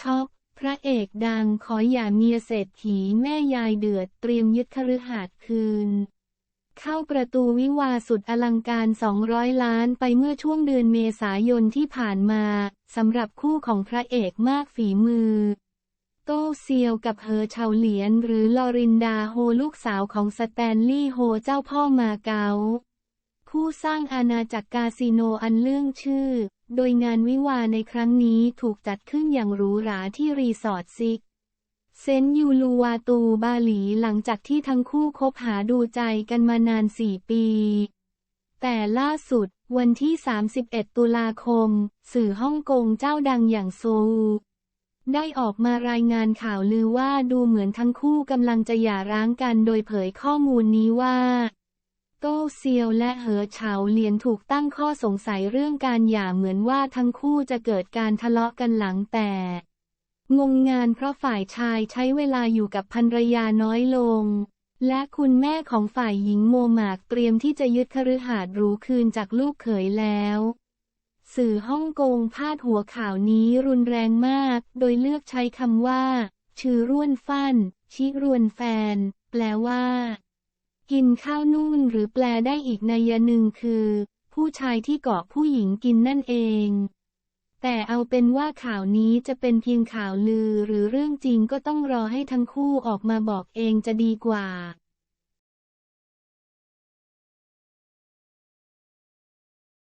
ช็อกพระเอกดังขออย่าเมียเศรษฐีแม่ยายเดือดเตรียมยึดคฤหาสน์คืน เข้าประตูวิวาสุดอลังการ 200 ล้านไปเมื่อช่วงเดือนเมษายนที่ผ่านมาสำหรับคู่ของพระเอกมากฝีมือ โต้เซียวกับเฮอเฉาเหลียนหรือลอรินดาโฮลูกสาวของสแตนลีย์โฮเจ้าพ่อมาเกาผู้สร้างอาณาจักรคาสิโนอันเลื่องชื่อ โดยงานวิวาในครั้งนี้ถูกจัดขึ้นอย่างหรูหราที่รีสอร์ทซิก เซนยูลูวาตูบาหลีหลังจากที่ทั้งคู่คบหาดูใจกันมานาน 4 ปี แต่ล่าสุดวันที่ 31 ตุลาคม สื่อฮ่องกงเจ้าดังอย่างโซลได้ออกมารายงานข่าวลือว่าดูเหมือนทั้งคู่กำลังจะหย่าร้างกันโดยเผยข้อมูลนี้ว่า โต้เซียวและเหอเฉาเหลียนถูกตั้งข้อสงสัยเรื่องการหย่าเหมือนว่าทั้งคู่จะเกิดการทะเลาะกันหลังแต่ งงงานเพราะฝ่ายชายใช้เวลาอยู่กับภรรยาน้อยลง และคุณแม่ของฝ่ายหญิงโมหมากเตรียมที่จะยึดคฤหาสน์หรูคืนจากลูกเขยแล้ว สื่อฮ่องกงพาดหัวข่าวนี้รุนแรงมาก โดยเลือกใช้คำว่า ชื่อร่วนฟั่นชิรวนแฟน แปลว่า กินข้าวนู่นหรือแปลได้อีกนัยหนึ่งคือ ผู้ชายที่เกาะผู้หญิงกินนั่นเอง แต่เอาเป็นว่าข่าวนี้จะเป็นเพียงข่าวลือหรือเรื่องจริงก็ต้องรอให้ทั้งคู่ออกมาบอกเองจะดีกว่า